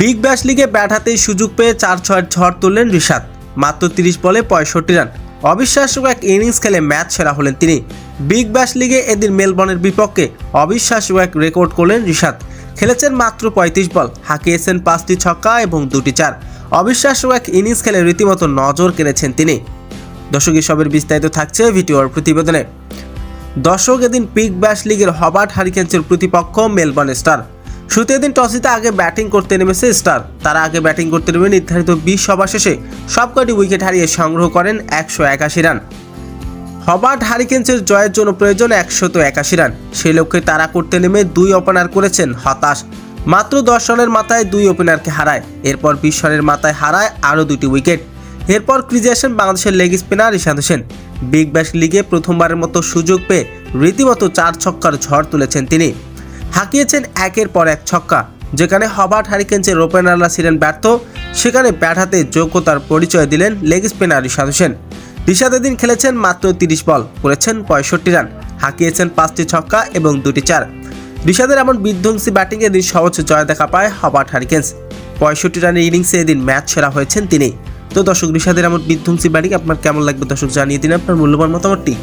Big Bash লিগে bat হাতেই সুযোগ পেয়ে চার ছয়ের ঝড় তুললেন রিশাদ। মাত্র তিরিশ বলে পঁয়ষট্টি রান। অবিশ্বাস্য এক ইনিংস খেলে ম্যাচ সেরা হলেন তিনি। বিগ ব্যাশ লিগে এদিন মেলবর্নের বিপক্ষে অবিশ্বাস্য এক রেকর্ড করলেন রিশাদ। খেলেছেন মাত্র পঁয়ত্রিশ বল, হাঁকিয়েছেন পাঁচটি ছক্কা এবং দুটি চার। অবিশ্বাস্য এক ইনিংস খেলে রীতিমতো নজর কেড়েছেন তিনি। দর্শক সবের বিস্তারিত থাকছে ভিডিওর প্রতিবেদনে। দর্শক, এদিন পিক ব্যাশ লিগের হবার্ট হারিকেন্সের প্রতিপক্ষ মেলবর্ন স্টার। শুরুতে এদিন টসিতে আগে ব্যাটিং করতে নেমেছে স্টার তারা আগে ব্যাটিং করতে নেমে নির্ধারিত বিশ সভা শেষে সবকটি উইকেট হারিয়ে সংগ্রহ করেন একশো একাশি রান। হবার্ট হারিকেন্সের জয়ের জন্য প্রয়োজন একশত একাশি রান। সেই লক্ষ্যে তারা করতে নেমে দুই ওপেনার করেছেন হতাশ। মাত্র দশ রানের মাথায় দুই ওপেনারকে হারায়। এরপর বিশ রানের মাথায় হারায় আরও দুটি উইকেট এরপর ক্রিজে আসেন বাংলাদেশের leg spinner Ishant Hossain big bash লিগে প্রথমবারের মতো সুযোগ পেয়ে রীতিমতো চার ছক্কার ঝড় তুলেছেন তিনি। হাঁকিয়েছেন একের পর এক ছক্কা, যেখানে হবার্ট হারিকেন্সের ওপেনাররা ছিলেন ব্যর্থ। সেখানে ব্যাট হাতে যোগ্যতার পরিচয় দিলেন লেগ স্পিনার ইশান্ত হোসেন। রিশাদ এদিন খেলেছেন মাত্র তিরিশ বল, করেছেন পঁয়ষট্টি রান, হাঁকিয়েছেন পাঁচটি ছক্কা এবং দুটি চার। রিশাদের এমন বিধ্বংসী ব্যাটিংয়ে এদিন সহজ জয় দেখা পায় হবার্ট হারিকেন্স। পঁয়ষট্টি রানের ইনিংসে এদিন ম্যাচ সেরা হয়েছেন তিনি। তো দর্শক, রিশাদের এমন বিধ্বংসী ব্যাটিং আপনার কেমন লাগবে? দর্শক, জানিয়ে দিন আপনার মূল্যবান মতামতটি।